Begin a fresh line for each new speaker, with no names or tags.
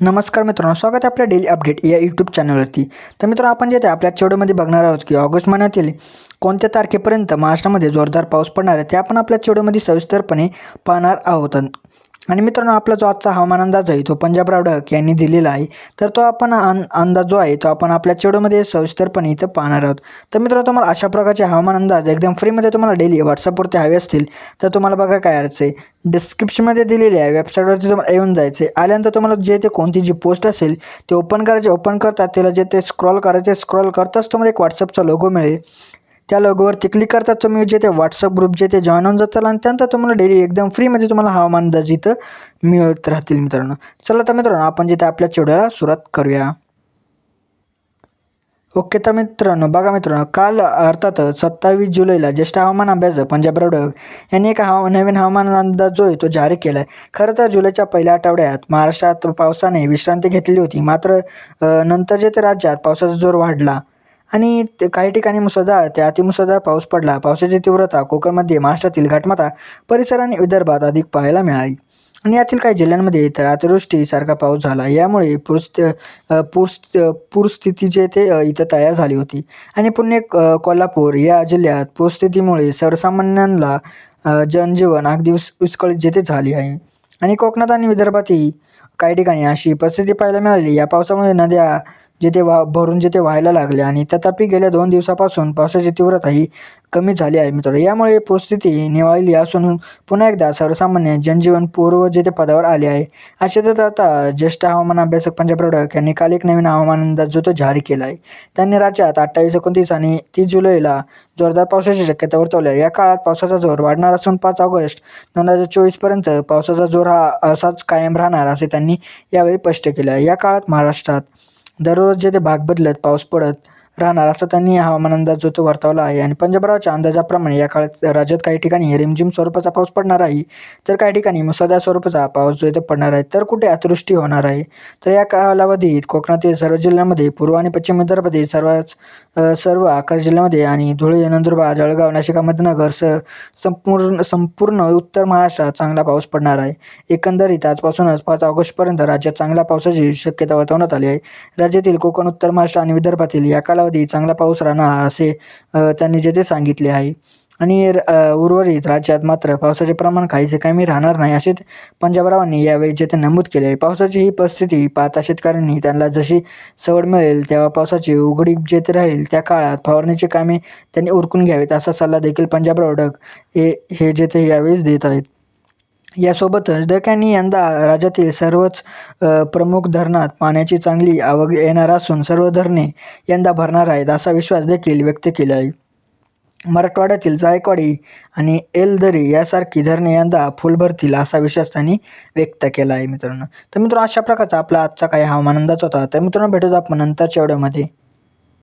नमस्कार मित्रांनो स्वागत आहे आपल्या डेली अपडेट या यूट्यूब चॅनलवरती तर मित्रांनो आपण जे ते आपल्या चेवड्यामध्ये बघणार आहोत की ऑगस्ट महिन्यातील कोणत्या तारखेपर्यंत महाराष्ट्रामध्ये जोरदार पाऊस पडणार आहे ते आपण आपल्या चेवड्यामध्ये सविस्तरपणे पाहणार आहोत. आणि मित्रांनो आपला जो आजचा हवामान अंदाज आहे तो पंजाब रावडक यांनी दिलेला आहे. तर तो आपण अं अंदाज जो आहे तो आपण आपल्या चेडूमध्ये सविस्तरपणे इथं पाहणार आहोत. तर मित्रांनो तुम्हाला अशा प्रकारचे हवामान अंदाज एकदम फ्रीमध्ये तुम्हाला डेली व्हॉट्सअपवरती हवे असतील तर तुम्हाला बघा काय अर्थ आहे. डिस्क्रिप्शनमध्ये दिलेली आहे वेबसाईटवरती तुम्हाला येऊन जायचं आहे आल्यानंतर तुम्हाला जे ते कोणती जी पोस्ट असेल ते ओपन करायचे ओपन करतात. त्याला जे ते स्क्रॉल करायचे स्क्रॉल करताच तुम्हाला एक व्हॉट्सअपचा लोगो मिळेल. त्या लोगोवरती क्लिक करतात तुम्ही जे ते व्हॉट्सअप ग्रुप जे ते जॉईन होऊन जाताल आणि त्यानंतर तुम्हाला डेली एकदम फ्रीमध्ये तुम्हाला हवामान अंदाज इथं मिळत राहतील मित्रांनो. चला तर मित्रांनो आपण जिथे आपल्या चिवड्याला सुरुवात करूया. ओके तर मित्रांनो बघा मित्रांनो काल अर्थात सत्तावीस जुलैला ज्येष्ठ हवामान अभ्यास पंजाब रडक यांनी एक हवा नवीन हवामान अंदाज जो आहे तो जारी केला आहे खरं तर जुलैच्या पहिल्या आठवड्यात महाराष्ट्रात पावसाने विश्रांती घेतली होती. मात्र नंतर जे ते राज्यात पावसाचा जोर वाढला आणि ते काही ठिकाणी मुसळधार ते अतिमुसळधार पाऊस पडला. पावसाची तीव्रता कोकणमध्ये महाराष्ट्रातील घाटमाता परिसर आणि विदर्भात अधिक पाहायला मिळाली. आणि यातील काही जिल्ह्यांमध्ये तर अतिवृष्टीसारखा पाऊस झाला. यामुळे पूरस्थ अ, पूरस्थ पूरस्थिती जे ते इथं तयार झाली होती. आणि पुणे कोल्हापूर या जिल्ह्यात पूरस्थितीमुळे सर्वसामान्यांना जनजीवन अगदी विस विस्कळीत जेथे झाली आहे. आणि कोकणात आणि विदर्भातही काही ठिकाणी अशी परिस्थिती पाहायला मिळाली. या पावसामुळे नद्या जिथे वा भरून जिथे व्हायला लागले आणि तथापि गेल्या दोन दिवसापासून पावसाची तीव्रता ही कमी झाली आहे मित्र यामुळे परिस्थिती निवळली असून पुन्हा एकदा सर्वसामान्य जनजीवन पूर्व जिथे पदावर आले आहे अशातच आता ज्येष्ठ हवामान अभ्यासक पंजाब प्रॉडक्ट यांनी काल एक नवीन हवामान अंदाज जो तो जारी केला आहे. त्यांनी राज्यात अठ्ठावीस एकोणतीस आणि तीस जुलैला जोरदार पावसाची शक्यता वर्तवली आहे. या काळात पावसाचा जोर वाढणार असून पाच ऑगस्ट दोन हजार चोवीसपर्यंत पावसाचा जोर हा असाच कायम राहणार असे त्यांनी यावेळी स्पष्ट केलं आहे. या काळात महाराष्ट्रात दररोज जे ते भाग बदलत पाऊस पडत राहणार. असं त्यांनी हवामान अंदाज जो तो वर्तवला आहे आणि पंजाबरावच्या अंदाजाप्रमाणे या काळात राज्यात काही ठिकाणी रिमझिम स्वरूपाचा पाऊस पडणार आहे. तर काही ठिकाणी मुसळधार स्वरूपाचा पाऊस जो इथे पडणार आहे. तर कुठे अतिवृष्टी होणार आहे? तर या कालावधीत कोकणातील सर्व जिल्ह्यांमध्ये पूर्व आणि पश्चिम विदर्भातील सर्वच सर्व अकरा जिल्ह्यामध्ये आणि धुळे नंदुरबार जळगाव नाशिक अहमदनगर स संपूर्ण संपूर्ण उत्तर महाराष्ट्रात चांगला पाऊस पडणार आहे. एकंदरीत आजपासूनच पाच ऑगस्टपर्यंत राज्यात चांगल्या पावसाची शक्यता वर्तवण्यात आली आहे. राज्यातील कोकण उत्तर महाराष्ट्र आणि विदर्भातील या कालावधी चांगला पाऊस राहणार असे त्यांनी जे ते सांगितले आहे. आणि उर्वरित राज्यात मात्र पावसाचे प्रमाण काहीसे कमी राहणार नाही असे पंजाबरावांनी यावेळी जेथे नमूद केले आहे. पावसाची ही परिस्थिती पाहता शेतकऱ्यांनी त्यांना जशी सवड मिळेल तेव्हा पावसाची उघडी जेथे राहील त्या काळात फवारणीची कामे त्यांनी उरकून घ्यावीत असा सल्ला देखील पंजाब रावडक हे हे जेथे ते देत आहेत. यासोबतच डकांनी यंदा राज्यातील सर्वच प्रमुख धरणात पाण्याची चांगली आवक येणार असून सर्व धरणे यंदा भरणार आहेत असा विश्वास देखील व्यक्त केला आहे मराठवाड्यातील जायकवाडी आणि एलदरी यासारखी धरणे यंदा फुल भरतील असा विश्वास त्यांनी व्यक्त केला आहे मित्रांनो. तर मित्रांनो अशा प्रकारचा आपला आजचा काही हवामान अंदाज होता. तर मित्रांनो भेटूत आपण नंतरच्या व्हिडिओमध्ये.